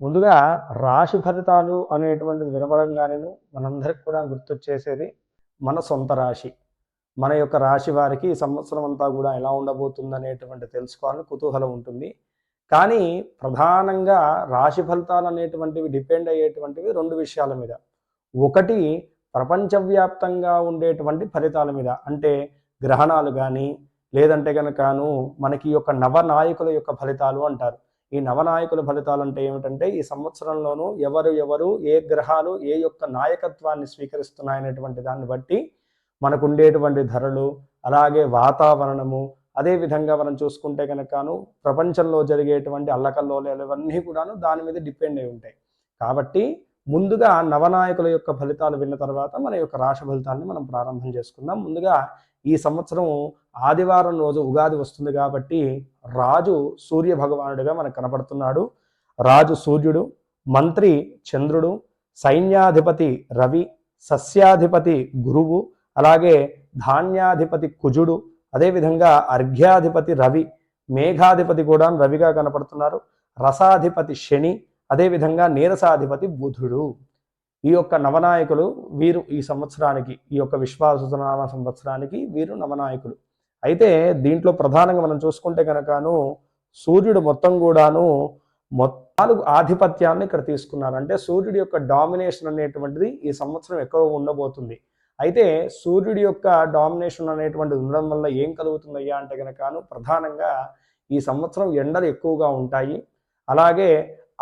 ముందుగా రాశి ఫలితాలు అనేటువంటిది వినపడంగానే మనందరికి కూడా గుర్తొచ్చేసేది మన సొంత రాశి. మన యొక్క రాశి వారికి సంవత్సరం అంతా కూడా ఎలా ఉండబోతుంది అనేటువంటి తెలుసుకోవాలని కుతూహలం ఉంటుంది. కానీ ప్రధానంగా రాశి ఫలితాలు అనేటువంటివి డిపెండ్ అయ్యేటువంటివి రెండు విషయాల మీద. ఒకటి ప్రపంచవ్యాప్తంగా ఉండేటువంటి ఫలితాల మీద. అంటే గ్రహణాలు కానీ లేదంటే కనుకను మనకి యొక్క నవనాయకుల యొక్క ఫలితాలు అంటారు. ఈ నవనాయకుల ఫలితాలు అంటే ఏమిటంటే ఈ సంవత్సరంలోనూ ఎవరు ఎవరు ఏ గ్రహాలు ఏ యొక్క నాయకత్వాన్ని స్వీకరిస్తున్నాయనేటువంటి దాన్ని బట్టి మనకుండేటువంటి ధరలు అలాగే వాతావరణము అదే విధంగా మనం చూసుకుంటే కనుకను ప్రపంచంలో జరిగేటువంటి అల్లకల్లోలాలు ఇవన్నీ కూడాను దాని మీద డిపెండ్ అయి ఉంటాయి. కాబట్టి ముందుగా నవనాయకుల యొక్క ఫలితాలు విన్న తర్వాత మన యొక్క రాశి ఫలితాన్ని మనం ప్రారంభం చేసుకుందాం. ముందుగా ఈ సంవత్సరం ఆదివారం రోజు ఉగాది వస్తుంది కాబట్టి రాజు సూర్య భగవానుడిగా మనకు కనపడుతున్నాడు. రాజు సూర్యుడు మంత్రి చంద్రుడు సైన్యాధిపతి రవి సస్యాధిపతి గురువు అలాగే ధాన్యాధిపతి కుజుడు అదేవిధంగా అర్ఘ్యాధిపతి రవి మేఘాధిపతి కూడా రవిగా కనపడుతున్నారు. రసాధిపతి శని అదేవిధంగా నీరసాధిపతి బుధుడు. ఈ యొక్క నవనాయకులు వీరు ఈ సంవత్సరానికి ఈ యొక్క విశ్వాసనామ సంవత్సరానికి వీరు నవనాయకులు. అయితే దీంట్లో ప్రధానంగా మనం చూసుకుంటే కనుకను సూర్యుడు మొత్తం కూడాను నాలుగు ఆధిపత్యాన్ని ఇక్కడ తీసుకున్నారు. అంటే సూర్యుడి యొక్క డామినేషన్ అనేటువంటిది ఈ సంవత్సరం ఎక్కువ ఉండబోతుంది. అయితే సూర్యుడి యొక్క డామినేషన్ అనేటువంటిది ఉండడం వల్ల ఏం కలుగుతుందయ్యా అంటే కనుకను ప్రధానంగా ఈ సంవత్సరం ఎండలు ఎక్కువగా ఉంటాయి. అలాగే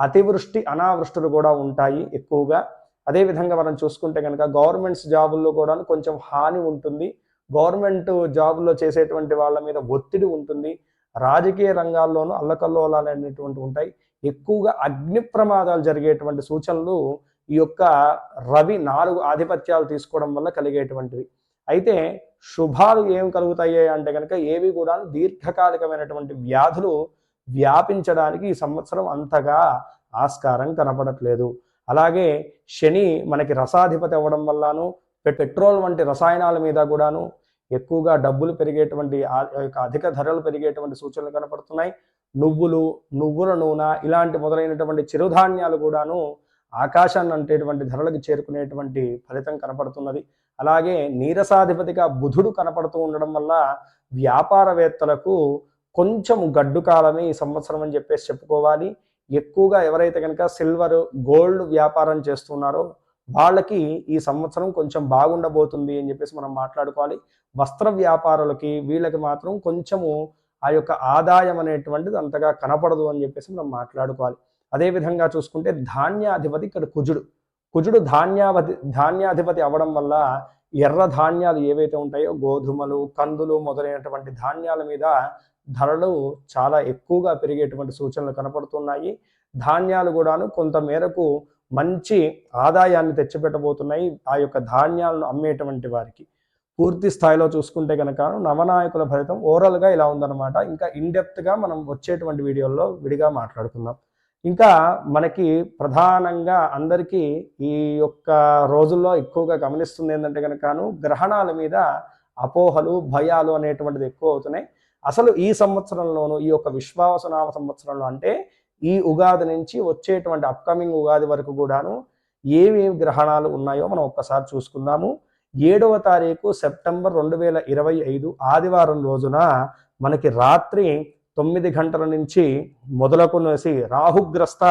అతివృష్టి అనావృష్టులు కూడా ఉంటాయి ఎక్కువగా. అదేవిధంగా మనం చూసుకుంటే కనుక గవర్నమెంట్స్ జాబుల్లో కూడా కొంచెం హాని ఉంటుంది. గవర్నమెంట్ జాబుల్లో చేసేటువంటి వాళ్ళ మీద ఒత్తిడి ఉంటుంది. రాజకీయ రంగాల్లోనూ అల్లకల్లోలాలు అనేటువంటి ఉంటాయి. ఎక్కువగా అగ్ని ప్రమాదాలు జరిగేటువంటి సూచనలు ఈ యొక్క రవి నాలుగు ఆధిపత్యాలు తీసుకోవడం వల్ల కలిగేటువంటివి. అయితే శుభాలు ఏం కలుగుతాయి అంటే కనుక ఏవి కూడా దీర్ఘకాలికమైనటువంటి వ్యాధులు వ్యాపించడానికి ఈ సంవత్సరం అంతగా ఆస్కారం కనపడట్లేదు. అలాగే శని మనకి రసాధిపతి అవ్వడం వల్లను పెట్రోల్ వంటి రసాయనాల మీద కూడాను ఎక్కువగా డబ్బులు పెరిగేటువంటి యొక్క అధిక ధరలు పెరిగేటువంటి సూచనలు కనపడుతున్నాయి. నువ్వులు నువ్వుల నూనె ఇలాంటి మొదలైనటువంటి చిరుధాన్యాలు కూడాను ఆకాశాన్ని అంటేటువంటి ధరలకు చేరుకునేటువంటి ఫలితం కనపడుతున్నది. అలాగే నీరసాధిపతిగా బుధుడు కనపడుతూ ఉండడం వల్ల వ్యాపారవేత్తలకు కొంచెం గడ్డు కాలమే ఈ సంవత్సరం అని చెప్పేసి చెప్పుకోవాలి. ఎక్కువగా ఎవరైతే కనుక సిల్వర్ గోల్డ్ వ్యాపారం చేస్తున్నారో వాళ్ళకి ఈ సంవత్సరం కొంచెం బాగుండబోతుంది అని చెప్పేసి మనం మాట్లాడుకోవాలి. వస్త్ర వ్యాపారులకి వీళ్ళకి మాత్రం కొంచెము ఆ యొక్క ఆదాయం అనేటువంటిది అంతగా కనపడదు అని చెప్పేసి మనం మాట్లాడుకోవాలి. అదేవిధంగా చూసుకుంటే ధాన్యాధిపతి ఇక్కడ కుజుడు. కుజుడు ధాన్యావధి ధాన్యాధిపతి అవ్వడం వల్ల ఎర్ర ధాన్యాలు ఏవైతే ఉంటాయో గోధుమలు కందులు మొదలైనటువంటి ధాన్యాల మీద ధరలు చాలా ఎక్కువగా పెరిగేటువంటి సూచనలు కనపడుతున్నాయి. ధాన్యాలు కూడాను కొంత మేరకు మంచి ఆదాయాన్ని తెచ్చిపెట్టబోతున్నాయి ఆ యొక్క ధాన్యాలను అమ్మేటువంటి వారికి. పూర్తి స్థాయిలో చూసుకుంటే కనుక నవనాయకుల ఫలితం ఓవరాల్గా ఇలా ఉందన్నమాట. ఇంకా ఇన్డెప్త్గా మనం వచ్చేటువంటి వీడియోల్లో విడిగా మాట్లాడుకుందాం. ఇంకా మనకి ప్రధానంగా అందరికీ ఈ యొక్క రోజుల్లో ఎక్కువగా గమనిస్తుంది ఏంటంటే కనుకను గ్రహణాల మీద అపోహలు భయాలు అనేటువంటిది ఎక్కువ అవుతున్నాయి. అసలు ఈ సంవత్సరంలోనూ ఈ యొక్క విశ్వాసనామ సంవత్సరంలో అంటే ఈ ఉగాది నుంచి వచ్చేటువంటి అప్కమింగ్ ఉగాది వరకు కూడాను ఏమేమి గ్రహణాలు ఉన్నాయో మనం ఒక్కసారి చూసుకుందాము. ఏడవ తారీఖు సెప్టెంబర్ రెండు వేల ఇరవై ఐదు ఆదివారం రోజున మనకి రాత్రి తొమ్మిది గంటల నుంచి మొదలకునేసి రాహుగ్రస్త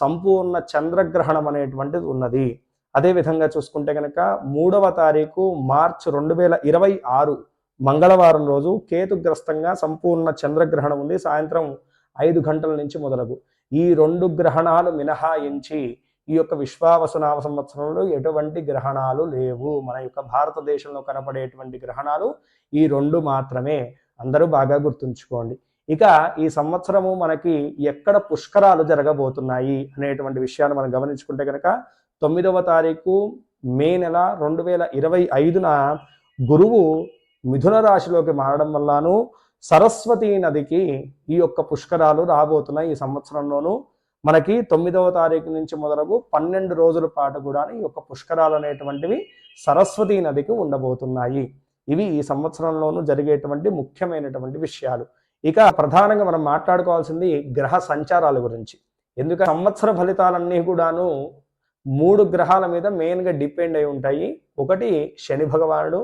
సంపూర్ణ చంద్రగ్రహణం అనేటువంటిది ఉన్నది. అదేవిధంగా చూసుకుంటే కనుక మూడవ తారీఖు మార్చ్ రెండు వేల ఇరవై ఆరు మంగళవారం రోజు కేతుగ్రస్తంగా సంపూర్ణ చంద్రగ్రహణం ఉంది. సాయంత్రం ఐదు గంటల నుంచి మొదలగు. ఈ రెండు గ్రహణాలు మినహాయించి ఈ యొక్క విశ్వావసునామ సంవత్సరంలో ఎటువంటి గ్రహణాలు లేవు. మన యొక్క భారతదేశంలో కనపడేటువంటి గ్రహణాలు ఈ రెండు మాత్రమే. అందరూ బాగా గుర్తుంచుకోండి. ఇక ఈ సంవత్సరము మనకి ఎక్కడ పుష్కరాలు జరగబోతున్నాయి అనేటువంటి విషయాన్ని మనం గమనించుకుంటే కనుక తొమ్మిదవ తారీఖు మే నెల రెండు వేల ఇరవై ఐదున గురువు మిథున రాశిలోకి మారడం వల్లను సరస్వతి నదికి ఈ యొక్క పుష్కరాలు రాబోతున్నాయి ఈ సంవత్సరంలోనూ. మనకి తొమ్మిదవ తారీఖు నుంచి మొదలగు పన్నెండు రోజుల పాటు కూడా ఈ యొక్క పుష్కరాలు అనేటువంటివి సరస్వతి నదికి ఉండబోతున్నాయి. ఇవి ఈ సంవత్సరంలోనూ జరిగేటువంటి ముఖ్యమైనటువంటి విషయాలు. ఇక ప్రధానంగా మనం మాట్లాడుకోవాల్సింది గ్రహ సంచారాల గురించి. ఎందుకంటే సంవత్సర ఫలితాలన్నీ కూడాను మూడు గ్రహాల మీద మెయిన్గా డిపెండ్ అయి ఉంటాయి. ఒకటి శని భగవానుడు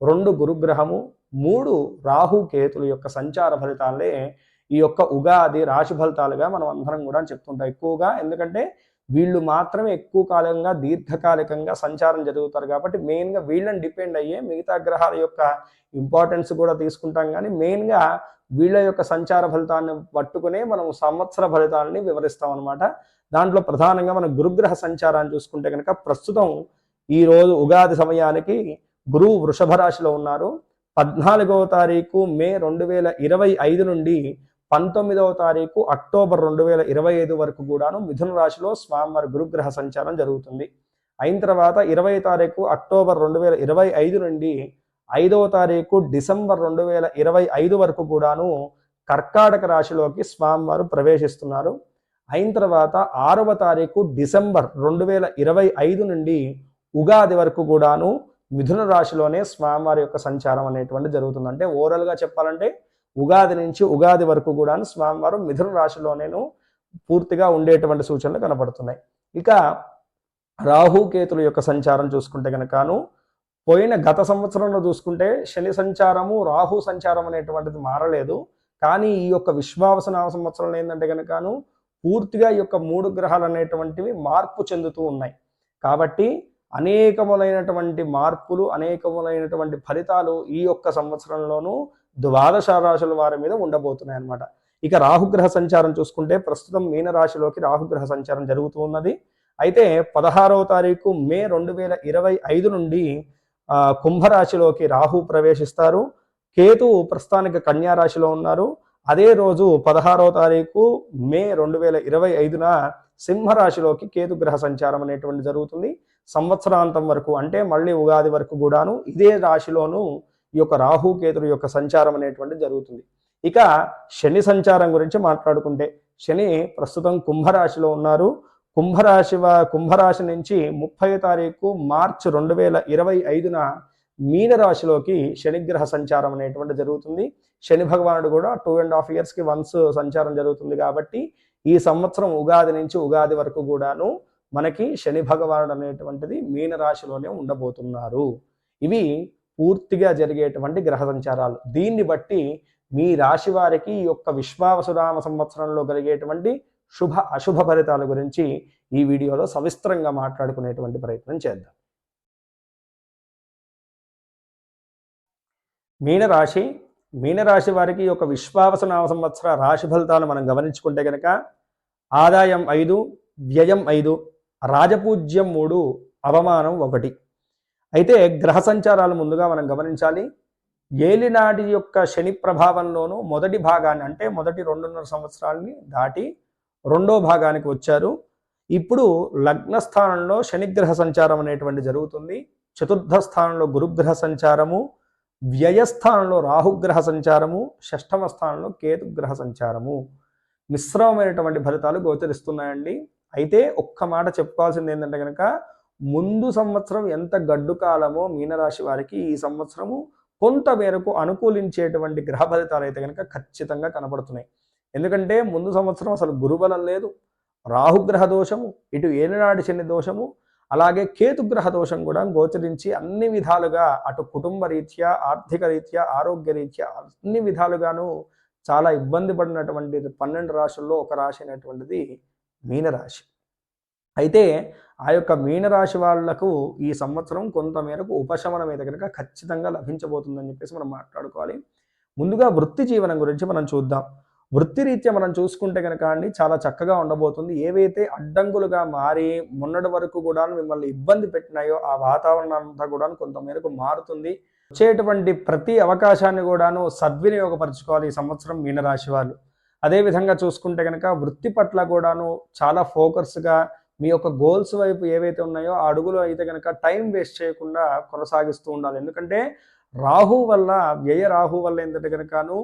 రెండు గురుగ్రహము మూడు రాహు కేతుల యొక్క సంచార ఫలితాలే ఈ యొక్క ఉగాది రాశి ఫలితాలుగా మనం అందరం కూడా చెప్తుంటాం ఎక్కువగా. ఎందుకంటే వీళ్ళు మాత్రమే ఎక్కువ కాలంగా దీర్ఘకాలికంగా సంచారం జరుగుతారు కాబట్టి మెయిన్గా వీళ్ళని డిపెండ్ అయ్యే మిగతా గ్రహాల యొక్క ఇంపార్టెన్స్ కూడా తీసుకుంటాం కానీ మెయిన్గా వీళ్ళ యొక్క సంచార ఫలితాన్ని పట్టుకునే మనం సంవత్సర ఫలితాలని వివరిస్తాం అనమాట దాంట్లో ప్రధానంగా మనం గురుగ్రహ సంచారాన్ని చూసుకుంటే కనుక ప్రస్తుతం ఈరోజు ఉగాది సమయానికి గురువు వృషభ రాశిలో ఉన్నారు. పద్నాలుగవ తారీఖు మే రెండు వేల ఇరవై ఐదు నుండి పంతొమ్మిదవ తారీఖు అక్టోబర్ రెండు వేల ఇరవై ఐదు వరకు కూడాను మిథున రాశిలో స్వామివారి గురుగ్రహ సంచారం జరుగుతుంది. అయిన తర్వాత ఇరవై తారీఖు అక్టోబర్ రెండు వేల ఇరవై ఐదు నుండి ఐదవ తారీఖు డిసెంబర్ రెండు వేల ఇరవై ఐదు వరకు కూడాను కర్కాటక రాశిలోకి స్వామివారు ప్రవేశిస్తున్నారు. అయిన తర్వాత ఆరవ తారీఖు డిసెంబర్ రెండు వేల ఇరవై ఐదు నుండి ఉగాది వరకు కూడాను మిథున రాశిలోనే స్వామివారి యొక్క సంచారం అనేటువంటి జరుగుతుంది. అంటే ఓవరాల్గా చెప్పాలంటే ఉగాది నుంచి ఉగాది వరకు కూడా స్వామివారు మిథున రాశిలోనేను పూర్తిగా ఉండేటువంటి సూచనలు కనపడుతున్నాయి. ఇక రాహుకేతుల యొక్క సంచారం చూసుకుంటే కనుకను పోయిన గత సంవత్సరంలో చూసుకుంటే శని సంచారము రాహు సంచారం అనేటువంటిది మారలేదు. కానీ ఈ యొక్క విశ్వావసనామ సంవత్సరంలో ఏంటంటే కనుకను పూర్తిగా ఈ యొక్క మూడు గ్రహాలు అనేటువంటివి మార్పు చెందుతూ ఉన్నాయి. కాబట్టి అనేకములైనటువంటి మార్పులు అనేకములైనటువంటి ఫలితాలు ఈ యొక్క సంవత్సరంలోనూ ద్వాదశ రాశుల వారి మీద ఉండబోతున్నాయి అనమాట ఇక రాహుగ్రహ సంచారం చూసుకుంటే ప్రస్తుతం మీనరాశిలోకి రాహుగ్రహ సంచారం జరుగుతూ ఉన్నది. అయితే పదహారవ తారీఖు మే రెండు వేల ఇరవై ఐదు నుండి కుంభరాశిలోకి రాహు ప్రవేశిస్తారు. కేతు ప్రస్తుతానికి కన్యా రాశిలో ఉన్నారు. అదే రోజు పదహారవ తారీఖు మే రెండు వేల ఇరవై ఐదున సింహరాశిలోకి కేతు గ్రహ సంచారం అనేటువంటి జరుగుతుంది. సంవత్సరాంతం వరకు అంటే మళ్ళీ ఉగాది వరకు కూడాను ఇదే రాశిలోనూ ఈ యొక్క రాహు యొక్క సంచారం అనేటువంటి జరుగుతుంది. ఇక శని సంచారం గురించి మాట్లాడుకుంటే శని ప్రస్తుతం కుంభరాశిలో ఉన్నారు. కుంభరాశి కుంభరాశి నుంచి ముప్పై తారీఖు మార్చి రెండు వేల ఇరవై ఐదున మీనరాశిలోకి శనిగ్రహ సంచారం అనేటువంటి జరుగుతుంది. శని భగవానుడు కూడా టూ అండ్ హాఫ్ ఇయర్స్కి వన్స్ సంచారం జరుగుతుంది కాబట్టి ఈ సంవత్సరం ఉగాది నుంచి ఉగాది వరకు కూడాను మనకి శని భగవానుడు అనేటువంటిది మీనరాశిలోనే ఉండబోతున్నారు. ఇవి పూర్తిగా జరిగేటువంటి గ్రహ సంచారాలు. దీన్ని బట్టి మీ రాశి వారికి ఈ యొక్క విశ్వావసురామ సంవత్సరంలో కలిగేటువంటి శుభ అశుభ ఫలితాల గురించి ఈ వీడియోలో సవిస్తరంగా మాట్లాడుకునేటువంటి ప్రయత్నం చేద్దాం. మీనరాశి మీనరాశి వారికి ఒక యొక్క విశ్వావసనామ సంవత్సర రాశి ఫలితాలు మనం గమనించుకుంటే కనుక ఆదాయం ఐదు వ్యయం ఐదు రాజపూజ్యం మూడు అవమానం ఒకటి. అయితే గ్రహ సంచారాలు ముందుగా మనం గమనించాలి. ఏలినాటి యొక్క శని ప్రభావంలోనూ మొదటి భాగాన్ని అంటే మొదటి రెండున్నర సంవత్సరాలని దాటి రెండో భాగానికి వచ్చారు. ఇప్పుడు లగ్న స్థానంలో శనిగ్రహ సంచారం అనేటువంటి జరుగుతుంది. చతుర్థ స్థానంలో గురుగ్రహ సంచారము వ్యయస్థానంలో రాహుగ్రహ సంచారము షష్టమ స్థానంలో కేతుగ్రహ సంచారము. మిశ్రమమైనటువంటి ఫలితాలు గోచరిస్తున్నాయండి. అయితే ఒక్క మాట చెప్పుకోవాల్సింది ఏంటంటే కనుక ముందు సంవత్సరం ఎంత గడ్డు కాలమో మీనరాశి వారికి ఈ సంవత్సరము కొంత మేరకు అనుకూలించేటువంటి గ్రహ ఫలితాలు అయితే కనుక ఖచ్చితంగా కనబడుతున్నాయి. ఎందుకంటే ముందు సంవత్సరం అసలు గురుబలం లేదు రాహుగ్రహ దోషము ఇటు ఏలినాటి శని దోషము అలాగే కేతుగ్రహ దోషం కూడా గోచరించి అన్ని విధాలుగా అటు కుటుంబ రీత్యా ఆర్థిక రీత్యా ఆరోగ్య రీత్యా అన్ని విధాలుగాను చాలా ఇబ్బంది పడినటువంటి పన్నెండు రాశుల్లో ఒక రాశి అయినటువంటిది మీనరాశి. అయితే ఆ యొక్క మీనరాశి వాళ్ళకు ఈ సంవత్సరం కొంత మేరకు ఉపశమనం అయితే కనుక ఖచ్చితంగా లభించబోతుందని చెప్పేసి మనం మాట్లాడుకోవాలి. ముందుగా వృత్తి జీవనం గురించి మనం చూద్దాం. వృత్తిరీత్యా మనం చూసుకుంటే కనుక అండి చాలా చక్కగా ఉండబోతుంది. ఏవైతే అడ్డంకులుగా మారి మొన్నటి వరకు కూడా మిమ్మల్ని ఇబ్బంది పెట్టినాయో ఆ వాతావరణం అంతా కూడా కొంతమేరకు మారుతుంది. వచ్చేటువంటి ప్రతి అవకాశాన్ని కూడాను సద్వినియోగపరచుకోవాలి ఈ సంవత్సరం మీనరాశి వాళ్ళు. అదేవిధంగా చూసుకుంటే కనుక వృత్తి పట్ల కూడాను చాలా ఫోకస్గా మీ యొక్క గోల్స్ వైపు ఏవైతే ఉన్నాయో ఆ అడుగులు అయితే కనుక టైం వేస్ట్ చేయకుండా కొనసాగిస్తూ ఉండాలి. ఎందుకంటే రాహు వల్ల వ్యయ రాహు వల్ల ఏంటంటే కనుకను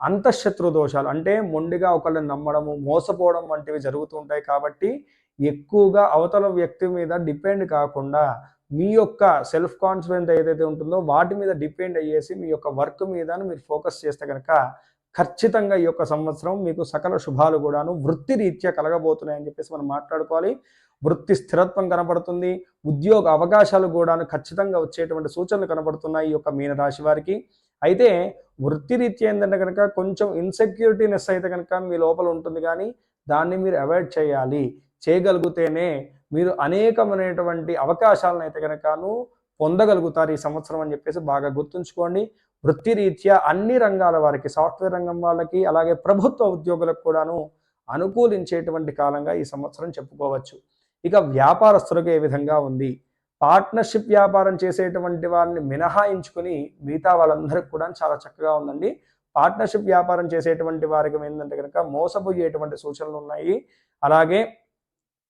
అంతఃశత్రు దోషాలు అంటే మొండిగా ఒకళ్ళని నమ్మడము మోసపోవడం వంటివి జరుగుతూ ఉంటాయి కాబట్టి ఎక్కువగా అవతల వ్యక్తి మీద డిపెండ్ కాకుండా మీ యొక్క సెల్ఫ్ కాన్ఫిడెన్స్ ఏదైతే ఉంటుందో వాటి మీద డిపెండ్ అయ్యేసి మీ యొక్క వర్క్ మీద మీరు ఫోకస్ చేస్తే కనుక ఖచ్చితంగా ఈ యొక్క సంవత్సరం మీకు సకల శుభాలు కూడాను వృత్తి రీత్యా కలగబోతున్నాయని చెప్పేసి మనం మాట్లాడుకోవాలి. వృత్తి స్థిరత్వం కనబడుతుంది ఉద్యోగ అవకాశాలు కూడాను ఖచ్చితంగా వచ్చేటువంటి సూచనలు కనబడుతున్నాయి ఈ యొక్క మీనరాశి వారికి. అయితే వృత్తిరీత్యా ఏంటంటే కనుక కొంచెం ఇన్సెక్యూరిటీనెస్ అయితే కనుక మీ లోపల ఉంటుంది కానీ దాన్ని మీరు అవాయిడ్ చేయాలి. చేయగలిగితేనే మీరు అనేకమైనటువంటి అవకాశాలను అయితే కనుకను పొందగలుగుతారు ఈ సంవత్సరం అని చెప్పేసి బాగా గుర్తుంచుకోండి. వృత్తిరీత్యా అన్ని రంగాల వారికి సాఫ్ట్వేర్ రంగం వాళ్ళకి అలాగే ప్రభుత్వ ఉద్యోగులకు కూడాను అనుకూలించేటువంటి కాలంగా ఈ సంవత్సరం చెప్పుకోవచ్చు. ఇక వ్యాపారస్తులకు ఏ విధంగా ఉంది? పార్ట్నర్షిప్ వ్యాపారం చేసేటువంటి వారిని మినహాయించుకుని మిగతా వాళ్ళందరికీ కూడా చాలా చక్కగా ఉందండి. పార్ట్నర్షిప్ వ్యాపారం చేసేటువంటి వారికి ఏంటంటే కనుక మోసపోయేటువంటి సూచనలు ఉన్నాయి. అలాగే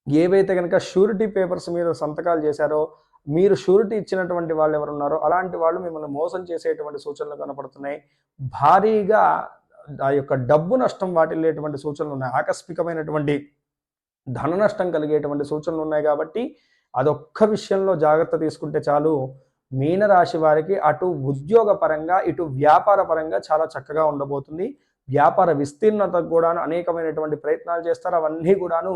ఏవైతే కనుక షూరిటీ పేపర్స్ మీద సంతకాలు చేశారో మీరు షూరిటీ ఇచ్చినటువంటి వాళ్ళు ఎవరు ఉన్నారో అలాంటి వాళ్ళు మిమ్మల్ని మోసం చేసేటువంటి సూచనలు కనపడుతున్నాయి. భారీగా ఆ యొక్క డబ్బు నష్టం వాటిల్లేటువంటి సూచనలు ఉన్నాయి. ఆకస్మికమైనటువంటి ధన నష్టం కలిగేటువంటి సూచనలు ఉన్నాయి కాబట్టి అదొక్క విషయంలో జాగ్రత్త తీసుకుంటే చాలు. మీనరాశి వారికి అటు ఉద్యోగపరంగా ఇటు వ్యాపార పరంగా చాలా చక్కగా ఉండబోతుంది. వ్యాపార విస్తీర్ణత కూడాను అనేకమైనటువంటి ప్రయత్నాలు చేస్తారు. అవన్నీ కూడాను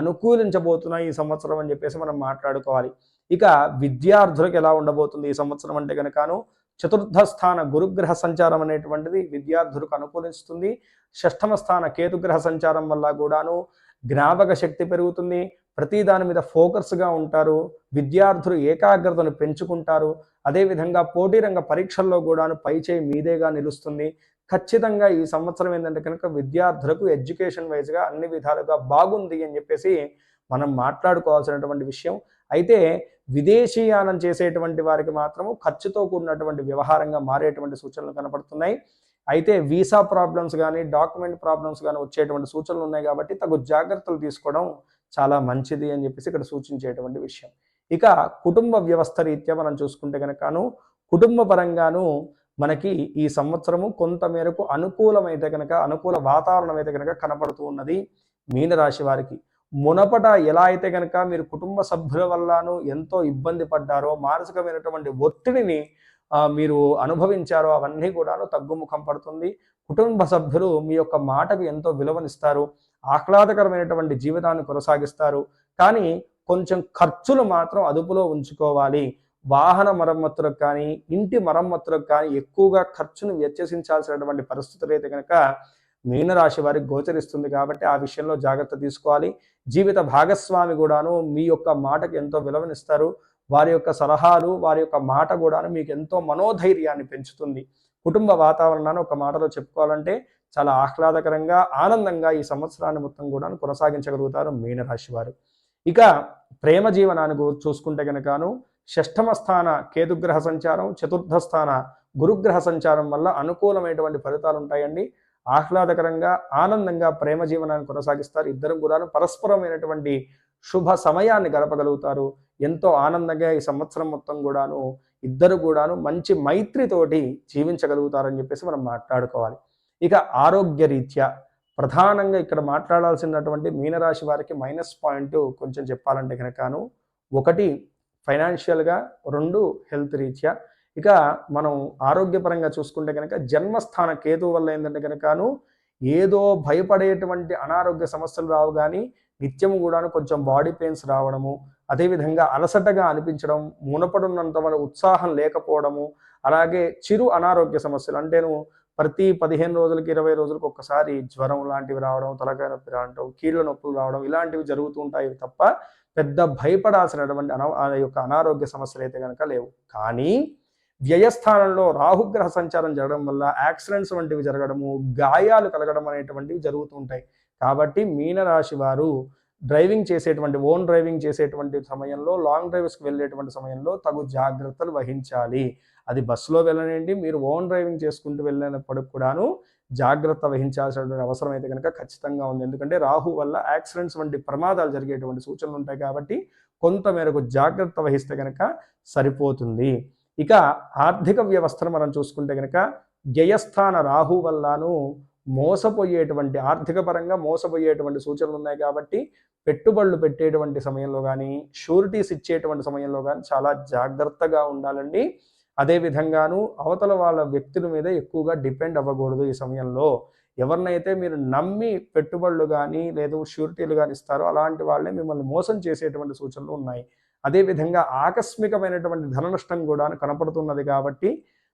అనుకూలించబోతున్నాయి ఈ సంవత్సరం అని చెప్పేసి మనం మాట్లాడుకోవాలి. ఇక విద్యార్థులకు ఎలా ఉండబోతుంది ఈ సంవత్సరం అంటే కనుకను చతుర్థ స్థాన గురుగ్రహ సంచారం అనేటువంటిది విద్యార్థులకు అనుకూలిస్తుంది. షష్టమ స్థాన కేతుగ్రహ సంచారం వల్ల కూడాను జ్ఞాపక శక్తి పెరుగుతుంది. ప్రతి దాని మీద ఫోకస్గా ఉంటారు. విద్యార్థులు ఏకాగ్రతను పెంచుకుంటారు. అదేవిధంగా పోటీ రంగ పరీక్షల్లో కూడాను పైచేయి మీదేగా నిలుస్తుంది. ఖచ్చితంగా ఈ సంవత్సరం ఏంటంటే కనుక విద్యార్థులకు ఎడ్యుకేషన్ వైజ్గా అన్ని విధాలుగా బాగుంది అని చెప్పేసి మనం మాట్లాడుకోవాల్సినటువంటి విషయం. అయితే విదేశీయానం చేసేటువంటి వారికి మాత్రము ఖర్చుతో కూడినటువంటి వ్యవహారంగా మారేటువంటి సూచనలు కనపడుతున్నాయి. అయితే వీసా ప్రాబ్లమ్స్ కానీ డాక్యుమెంట్ ప్రాబ్లమ్స్ కానీ వచ్చేటువంటి సూచనలు ఉన్నాయి కాబట్టి తగు జాగ్రత్తలు తీసుకోవడం చాలా మంచిది అని చెప్పేసి ఇక్కడ సూచించేటువంటి విషయం. ఇక కుటుంబ వ్యవస్థ రీత్యా మనం చూసుకుంటే కనుకను కుటుంబ పరంగాను మనకి ఈ సంవత్సరము కొంత మేరకు అనుకూలమైతే కనుక అనుకూల వాతావరణం అయితే కనుక కనపడుతూ ఉన్నది మీనరాశి వారికి. మునపట ఎలా అయితే కనుక మీరు కుటుంబ సభ్యుల వల్లను ఎంతో ఇబ్బంది పడ్డారో మానసికమైనటువంటి ఒత్తిడిని మీరు అనుభవించారో అవన్నీ కూడాను తగ్గుముఖం పడుతుంది. కుటుంబ సభ్యులు మీ యొక్క మాటకు ఎంతో విలువనిస్తారు ఆహ్లాదకరమైనటువంటి జీవితాన్ని కొనసాగిస్తారు. కానీ కొంచెం ఖర్చులు మాత్రం అదుపులో ఉంచుకోవాలి. వాహన మరమ్మతులకు కానీ ఇంటి మరమ్మతులకు కానీ ఎక్కువగా ఖర్చును వ్యత్యసించాల్సినటువంటి పరిస్థితులు అయితే కనుక మీనరాశి వారికి గోచరిస్తుంది కాబట్టి ఆ విషయంలో జాగ్రత్త తీసుకోవాలి. జీవిత భాగస్వామి కూడాను మీ యొక్క మాటకు ఎంతో విలువనిస్తారు. వారి యొక్క సలహాలు వారి యొక్క మాట కూడాను మీకు ఎంతో మనోధైర్యాన్ని పెంచుతుంది. కుటుంబ వాతావరణాన్ని ఒక మాటలో చెప్పుకోవాలంటే చాలా ఆహ్లాదకరంగా ఆనందంగా ఈ సంవత్సరాన్ని మొత్తం కూడా కొనసాగించగలుగుతారు మీనరాశి వారు. ఇక ప్రేమ జీవనాన్ని చూసుకుంటే కనుకను షష్ఠమ స్థాన కేతుగ్రహ సంచారం చతుర్థ స్థాన గురుగ్రహ సంచారం వల్ల అనుకూలమైనటువంటి ఫలితాలు ఉంటాయండి. ఆహ్లాదకరంగా ఆనందంగా ప్రేమ జీవనాన్ని కొనసాగిస్తారు. ఇద్దరు కూడాను పరస్పరమైనటువంటి శుభ సమయాన్ని గడపగలుగుతారు. ఎంతో ఆనందంగా ఈ సంవత్సరం మొత్తం కూడాను ఇద్దరు కూడాను మంచి మైత్రితోటి జీవించగలుగుతారని చెప్పేసి మనం మాట్లాడుకోవాలి. ఇక ఆరోగ్య రీత్యా ప్రధానంగా ఇక్కడ మాట్లాడాల్సినటువంటి మీనరాశి వారికి మైనస్ పాయింట్ కొంచెం చెప్పాలంటే కనుకను ఒకటి ఫైనాన్షియల్గా రెండు హెల్త్ రీత్యా. ఇక మనం ఆరోగ్యపరంగా చూసుకుంటే కనుక జన్మస్థాన కేతు వల్ల ఏంటంటే కనుకను ఏదో భయపడేటువంటి అనారోగ్య సమస్యలు రావు కానీ నిత్యం కూడా కొంచెం బాడీ పెయిన్స్ రావడము అదేవిధంగా అలసటగా అనిపించడం మునపడున్నంత మన ఉత్సాహం లేకపోవడము అలాగే చిరు అనారోగ్య సమస్యలు అంటేను ప్రతి పదిహేను రోజులకి ఇరవై రోజులకు ఒక్కసారి జ్వరం లాంటివి రావడం తలకాయ నొప్పి రావడం కీళ్ళ నొప్పులు రావడం ఇలాంటివి జరుగుతూ ఉంటాయి తప్ప పెద్ద భయపడాల్సినటువంటి అన యొక్క అనారోగ్య సమస్యలు అయితే కనుక లేవు. కానీ వ్యయస్థానంలో రాహుగ్రహ సంచారం జరగడం వల్ల యాక్సిడెంట్స్ వంటివి జరగడము గాయాలు కలగడం అనేటువంటివి జరుగుతూ ఉంటాయి. కాబట్టి మీనరాశి వారు డ్రైవింగ్ చేసేటువంటి ఓన్ డ్రైవింగ్ చేసేటువంటి సమయంలో లాంగ్ డ్రైవ్స్కి వెళ్ళేటువంటి సమయంలో తగు జాగ్రత్తలు వహించాలి. అది బస్సులో వెళ్ళనండి మీరు ఓన్ డ్రైవింగ్ చేసుకుంటూ వెళ్ళినప్పుడు కూడాను జాగ్రత్త వహించాల్సినటువంటి అవసరం అయితే కనుక ఖచ్చితంగా ఉంది. ఎందుకంటే రాహు వల్ల యాక్సిడెంట్స్ వంటి ప్రమాదాలు జరిగేటువంటి సూచనలు ఉంటాయి కాబట్టి కొంత మేరకు జాగ్రత్త వహిస్తే కనుక సరిపోతుంది. ఇక ఆర్థిక వ్యవస్థను మనం చూసుకుంటే కనుక వ్యయస్థాన రాహు వల్లను మోసపోయేటువంటి ఆర్థిక పరంగా మోసపోయేటువంటి సూచనలు ఉన్నాయి కాబట్టి పెట్టుబడులు పెట్టేటువంటి సమయంలో కానీ షూరిటీస్ ఇచ్చేటువంటి సమయంలో కానీ చాలా జాగ్రత్తగా ఉండాలండి. అదే విధంగాను అవతల వాళ్ళ వ్యక్తుల మీద ఎక్కువగా డిపెండ్ అవ్వకూడదు ఈ సమయంలో. ఎవరినైతే మీరు నమ్మి పెట్టుబడులు కానీ లేదా షూరిటీలు కానీ ఇస్తారో అలాంటి వాళ్ళే మిమ్మల్ని మోసం చేసేటువంటి సూచనలు ఉన్నాయి. అదేవిధంగా ఆకస్మికమైనటువంటి ధన నష్టం కూడా కనపడుతున్నది కాబట్టి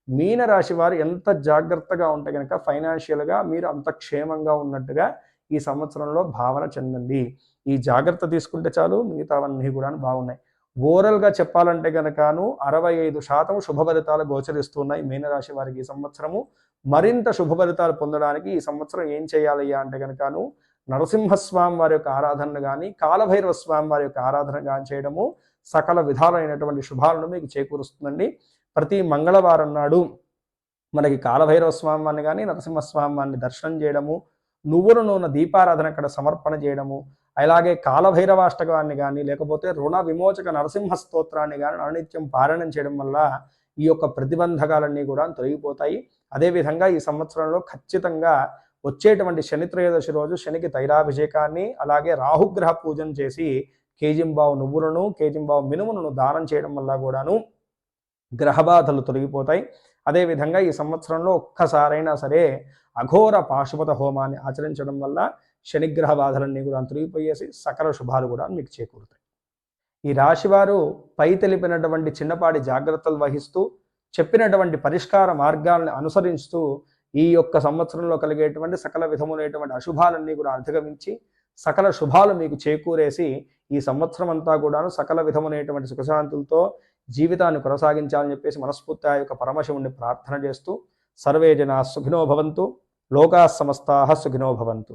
మీన రాశి వారు ఎంత జాగ్రత్తగా ఉంటే కనుక ఫైనాన్షియల్గా మీరు అంత క్షేమంగా ఉన్నట్టుగా ఈ సంవత్సరంలో భావన చెందండి. ఈ జాగ్రత్త తీసుకుంటే చాలు మిగతావన్నీ కూడా బాగున్నాయి. ఓవరాల్గా చెప్పాలంటే కనుకను అరవై ఐదు శాతం శుభఫలితాలు గోచరిస్తున్నాయి మీనరాశి వారికి ఈ సంవత్సరము. మరింత శుభఫలితాలు పొందడానికి ఈ సంవత్సరం ఏం చేయాలయ్యా అంటే కనుకను నరసింహస్వామి వారి యొక్క ఆరాధనను కానీ కాలభైరవ స్వామి వారి యొక్క ఆరాధన కానీ చేయడము సకల విధాలైనటువంటి శుభాలను మీకు చేకూరుస్తుందండి. ప్రతి మంగళవారం నాడు మనకి కాలభైరవ స్వామి వారిని కానీ నరసింహస్వామి వారిని దర్శనం చేయడము నువ్వుల నూనె దీపారాధన అక్కడ సమర్పణ చేయడము అలాగే కాలభైరవాష్టకాన్ని కానీ లేకపోతే రుణ విమోచక నరసింహ స్తోత్రాన్ని కానీ అనునిత్యం పారాయణం చేయడం వల్ల ఈ యొక్క ప్రతిబంధకాలన్నీ కూడా తొలగిపోతాయి. అదేవిధంగా ఈ సంవత్సరంలో ఖచ్చితంగా వచ్చేటువంటి శని త్రయోదశి రోజు శనికి తైలాభిషేకాన్ని అలాగే రాహుగ్రహ పూజన చేసి కేజింబావు నువ్వులను కేజింబావు మినుములను దానం చేయడం వల్ల కూడాను గ్రహబాధలు తొలగిపోతాయి. అదేవిధంగా ఈ సంవత్సరంలో ఒక్కసారైనా సరే అఘోర పాశుపత హోమాన్ని ఆచరించడం వల్ల శనిగ్రహ బాధలన్నీ కూడా తొలగిపోయేసి సకల శుభాలు కూడా మీకు చేకూరుతాయి. ఈ రాశివారు పై తెలిపినటువంటి చిన్నపాటి జాగ్రత్తలు వహిస్తూ చెప్పినటువంటి పరిష్కార మార్గాలను అనుసరిస్తూ ఈ యొక్క సంవత్సరంలో కలిగేటువంటి సకల విధములైనటువంటి అశుభాలన్నీ కూడా అధిగమించి సకల శుభాలు మీకు చేకూరేసి ఈ సంవత్సరం అంతా కూడాను సకల విధములైనటువంటి సుఖశాంతులతో జీవితాన్ని కొనసాగించాలని చెప్పేసి మనస్ఫూర్తి ఆ యొక్క పరమశివుణ్ణి ప్రార్థన చేస్తూ సర్వే జనా సుఖినో భవంతు లోకా సమస్తాః సుఖినో భవంతు.